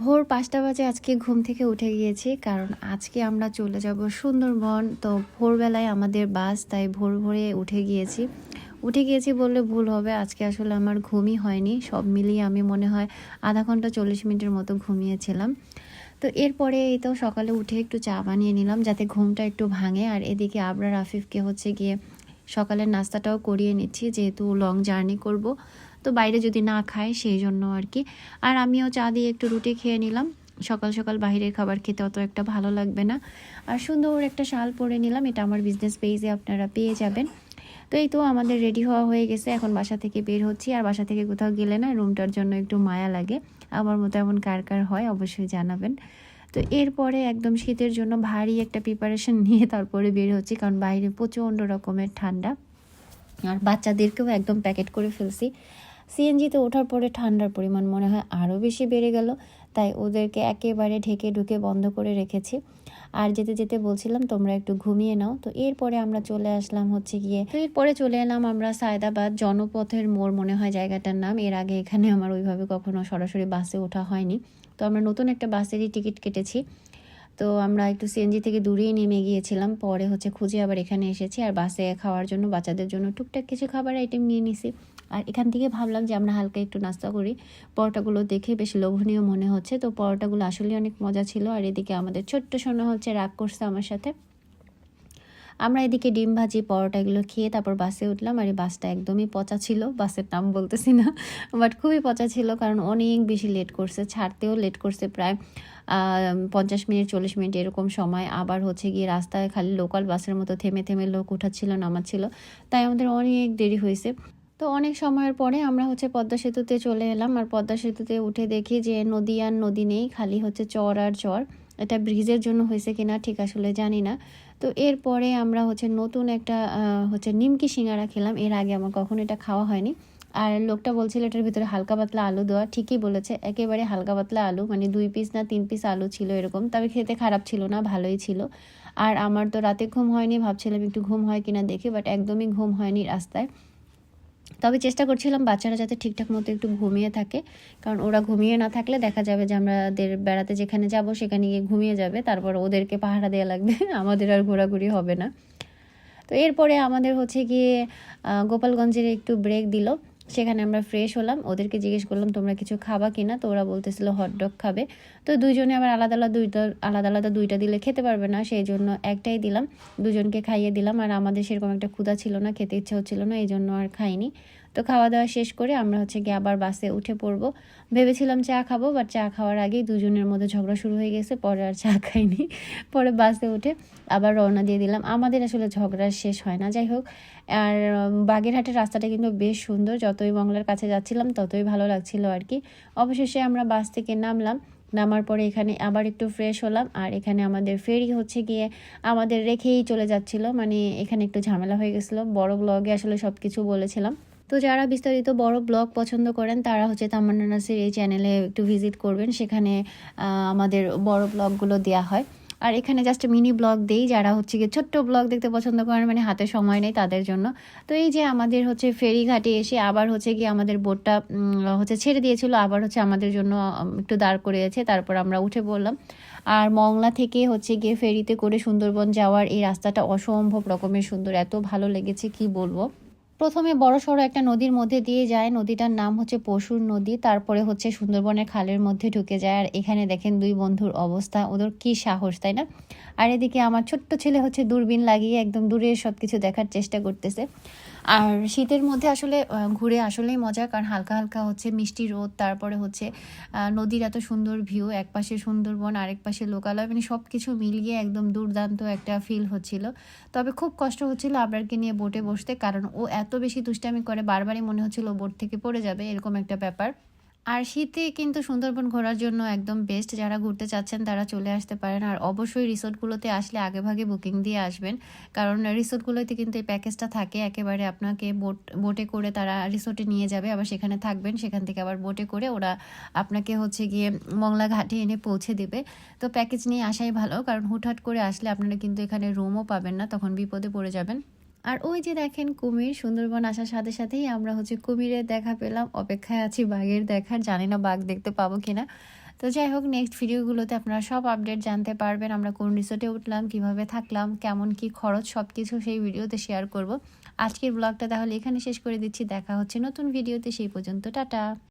ভোর পাঁচটা বাজে আজকে ঘুম থেকে উঠে গিয়েছি, কারণ আজকে আমরা চলে যাব সুন্দরবন। তো ভোরবেলায় আমাদের বাস, তাই ভোর ভোরে উঠে গিয়েছি। উঠে গিয়েছি বললে ভুল হবে, আজকে আসলে আমার ঘুমই হয়নি। সব মিলিয়ে আমি মনে হয় আধা ঘণ্টা চল্লিশ মিনিটের মতো ঘুমিয়েছিলাম। তো এরপরে এই তো সকালে উঠে একটু চা বানিয়ে নিলাম, যাতে ঘুমটা একটু ভাঙে। আর এদিকে আবরার, আফিফকে হচ্ছে গিয়ে সকালের নাস্তাটাও করিয়ে নিচ্ছি, যেহেতু লং জার্নি করব। তো বাইরে যদি না খায়, সেই জন্য আর কি আর আমিও চা দিয়ে একটু রুটি খেয়ে নিলাম। সকাল সকাল বাইরের খাবার খেতে অত একটা ভালো লাগবে না। আর সুন্দর একটা শাল পরে নিলাম। এটা আমার বিজনেস পেজে আপনারা পেয়ে যাবেন। তো এই তো আমাদের রেডি হওয়া হয়ে গেছে। এখন বাসা থেকে বের হচ্ছি। আর বাসা থেকে কোথাও গেলে না রুমটার জন্য একটু মায়া লাগে। আমার মতো এমন কার কার হয়, অবশ্যই জানাবেন। তো এরপরে একদম শীতের জন্য ভারী একটা প্রিপারেশন নিয়ে তারপরে বের হচ্ছি। কারণ বাইরে প্রচণ্ড রকমের ঠান্ডা। আর বাচ্চাদেরকেও একদম প্যাকেট করে ফেলছি। সিএনজিতে ওঠার পরে ঠান্ডার পরিমাণ মনে হয় আরও বেশি বেড়ে গেল, তাই ওদেরকে একেবারে ঢেকে ঢুকে বন্ধ করে রেখেছি। আর যেতে যেতে বলছিলাম, তোমরা একটু ঘুমিয়ে নাও। তো এরপরে আমরা চলে আসলাম হচ্ছে গিয়ে, তো এরপরে চলে এলাম আমরা সায়দাবাদ জনপথের মোড়, মনে হয় জায়গাটার নাম। এর আগে এখানে আমার ওইভাবে কখনো সরাসরি বাসে ওঠা হয়নি। তো আমরা নতুন একটা বাসেরই টিকিট কেটেছি। তো আমরা একটু সিএনজি থেকে দূরেই নেমে গিয়েছিলাম, পরে হচ্ছে খুঁজে আবার এখানে এসেছি। আর বাসে খাওয়ার জন্য বাচ্চাদের জন্য টুকটাক কিছু খাবার আইটেম নিয়ে নিছি। আর এখান থেকে ভাবলাম যে আমরা হালকা একটু নাস্তা করি। পরোটাগুলো দেখে বেশ লোভনীয় মনে হচ্ছে। তো পরোটাগুলো আসলে অনেক মজা ছিল। আর এদিকে আমাদের ছোট্ট সোনা হচ্ছে রাগ করছে আমার সাথে। আমরা এদিকে ডিম ভাজি, পরোটা এগুলো খেয়ে তারপর বাসে উঠলাম। আর এই বাসটা একদমই পচা ছিল। বাসের নাম বলতেছি না। বাট খুবই পচা ছিল কারণ অনেক বেশি লেট করছে, ছাড়তেও লেট করছে প্রায় পঞ্চাশ মিনিট, চল্লিশ মিনিট এরকম সময়। আবার হচ্ছে গিয়ে রাস্তায় খালি লোকাল বাসের মতো থেমে থেমে লোক উঠাচ্ছিল, নামাচ্ছিল। তাই আমাদের অনেক দেরি হয়েছে। তো অনেক সময়ের পরে আমরা হচ্ছে পদ্মা সেতুতে চলে এলাম আর পদ্মা সেতুতে উঠে দেখি যে নদী আর নদী নেই, খালি হচ্ছে চর আর চর এটা ব্রিজের জন্য হয়েছে কিনা ঠিক আসলে জানি না। তো এরপরে আমরা হচ্ছে নতুন একটা হচ্ছে নিমকি সিঙ্গারা খেলাম। এর আগে আমার কখনো এটা খাওয়া হয়নি। আর লোকটা বলছিল এটার ভিতরে হালকা পাতলা আলু দেওয়া। ঠিকই বলেছে, একেবারে হালকা পাতলা আলু মানে দুই পিস না তিন পিস আলু ছিল এরকম। তবে খেতে খারাপ ছিল না, ভালোই ছিল। আর আমার তো রাতে ঘুম হয়নি, ভাবছিলাম একটু ঘুম হয় কিনা দেখে বাট একদমই ঘুম হয়নি রাস্তায়। তবে চেষ্টা করছিলাম বাচ্চারা যাতে ঠিকঠাক মতো একটু ঘুমিয়ে থাকে। কারণ ওরা ঘুমিয়ে না থাকলে দেখা যাবে যে আমাদের বেড়াতে যেখানে যাব সেখানে গিয়ে ঘুমিয়ে যাবে। তারপর ওদেরকে পাহারা দেওয়া লাগবে। আমাদের আর ঘোরাঘুরি হবে না। তো এরপরে আমাদের হচ্ছে গিয়ে গোপালগঞ্জের একটু ব্রেক দিল। সেখানে আমরা ফ্রেশ হলাম। ওদেরকে জিজ্ঞেস করলাম, তোমরা কিছু খাবা কিনা? তো ওরা বলতেছিল হটডগ খাবে। তো দুইজনে আবার আলাদা আলাদা দুইটা, আলাদা আলাদা দুইটা দিলে খেতে পারবে না। সেই জন্য একটাই দিলাম। দুজনকে খাইয়ে দিলাম। আর আমাদের সেরকম একটা ক্ষুধা ছিল না, খেতে ইচ্ছা হচ্ছিল না, এই জন্য আর খাইনি। তো খাওয়া দাওয়া শেষ করে আমরা হচ্ছে গিয়ে আবার বাসে উঠে পড়ব। ভেবেছিলাম চা খাব বাট চা খাওয়ার আগেই দুজনের মধ্যে ঝগড়া শুরু হয়ে গেছে, পরে আর চা খাইনি। পরে বাসে উঠে আবার রওনা দিয়ে দিলাম। আমাদের আসলে ঝগড়া শেষ হয় না, যাই হোক। আর বাগেরহাটের রাস্তাটা কিন্তু বেশ সুন্দর, যতই বাংলার কাছে যাচ্ছিলাম ততই ভালো লাগছিল আর কি। অবশেষে আমরা বাস থেকে নামলাম, নামার পরে এখানে আবার একটু ফ্রেশ হলাম, আর এখানে আমাদের ফেরি হচ্ছে গিয়ে আমাদের রেখেই চলে যাচ্ছিল। মানে এখানে একটু ঝামেলা হয়ে গেছিল। বড় ব্লগে আসলে সব কিছু বলেছিলাম। তো যারা বিস্তারিত বড় ব্লগ পছন্দ করেন, তারা হচ্ছে তামান্না নাসির এই চ্যানেলে একটু ভিজিট করবেন। সেখানে আমাদের বড় ব্লগগুলো দেওয়া হয়। আর এখানে জাস্ট মিনি ব্লগ দেই, যারা হচ্ছে গিয়ে ছোট্ট ব্লগ দেখতে পছন্দ করেন মানে হাতে সময় নেই তাদের জন্য। তো এই যে আমাদের হচ্ছে ফেরিঘাটে এসে আবার হচ্ছে গিয়ে আমাদের বোটটা হচ্ছে ছেড়ে দিয়েছিল, আবার হচ্ছে আমাদের জন্য একটু দাঁড় করিয়েছে, তারপর আমরা উঠে পড়লাম। আর মংলা থেকে হচ্ছে গিয়ে ফেরিতে করে সুন্দরবন যাওয়ার এই রাস্তাটা অসম্ভব রকমের সুন্দর, এত ভালো লেগেছে, কি বলব? প্রথমে বড় সড়ো একটা নদীর মধ্যে দিয়ে যায়। নদীটার নাম হচ্ছে পশুর নদী। তারপরে হচ্ছে সুন্দরবনের খালের মধ্যে ঢুকে যায়। আর এখানে দেখেন দুই বন্ধুর অবস্থা। ওদের কি সাহস, তাই না? আর এদিকে আমার ছোট্ট ছেলে হচ্ছে দূরবীন লাগিয়ে একদম দূরের সব কিছু দেখার চেষ্টা করতেছে। আর শীতের মধ্যে আসলে ঘুরে আসলেই মজা। কারণ হালকা হালকা হচ্ছে মিষ্টি রোদ, তারপরে হচ্ছে নদীর এত সুন্দর ভিউ এক পাশে সুন্দরবন, আরেক পাশে লোকালয় মানে সব কিছু মিলিয়ে একদম দুর্দান্ত একটা ফিল হচ্ছিল। তবে খুব কষ্ট হচ্ছিল আবরারকে নিয়ে বোটে বসতে, কারণ ও এত বেশি দুষ্টামি করে, বারবারই মনে হচ্ছিল বোট থেকে পড়ে যাবে, এরকম একটা ব্যাপার। আর শীতে কিন্তু সুন্দরবন ঘোরার জন্য একদম বেস্ট যারা ঘুরতে চাচ্ছেন তারা চলে আসতে পারেন। আর অবশ্যই রিসোর্টগুলোতে আসলে আগেভাগে বুকিং দিয়ে আসবেন। কারণ রিসোর্টগুলোতে কিন্তু এই প্যাকেজটা থাকে। একেবারে আপনাকে বোট বোটে করে তারা রিসোর্টে নিয়ে যাবে। আবার সেখানে থাকবেন। সেখান থেকে আবার বোটে করে ওরা আপনাকে হচ্ছে গিয়ে মংলা ঘাটে এনে পৌঁছে দেবে। তো প্যাকেজ নিয়ে আসাই ভালো। কারণ হুটহাট করে আসলে আপনারা কিন্তু এখানে রুমও পাবেন না। তখন বিপদে পড়ে যাবেন। আর ওই যে দেখেন কুমির, সুন্দরবন আসার সাথে সাথেই আমরা হচ্ছে কুমিরের দেখা পেলাম। অপেক্ষায় আছি বাঘের দেখার, জানি না বাঘ দেখতে পাবো কিনা। তো যাই হোক নেক্সট ভিডিওগুলোতে আপনারা সব আপডেট জানতে পারবেন। আমরা কোন রিসোর্টে উঠলাম, কীভাবে থাকলাম, কেমন কি খরচ সব কিছু সেই ভিডিওতে শেয়ার করব। আজকের ব্লগটা তাহলে এখানে শেষ করে দিচ্ছি। দেখা হচ্ছে নতুন ভিডিওতে সেই পর্যন্ত, টাটা।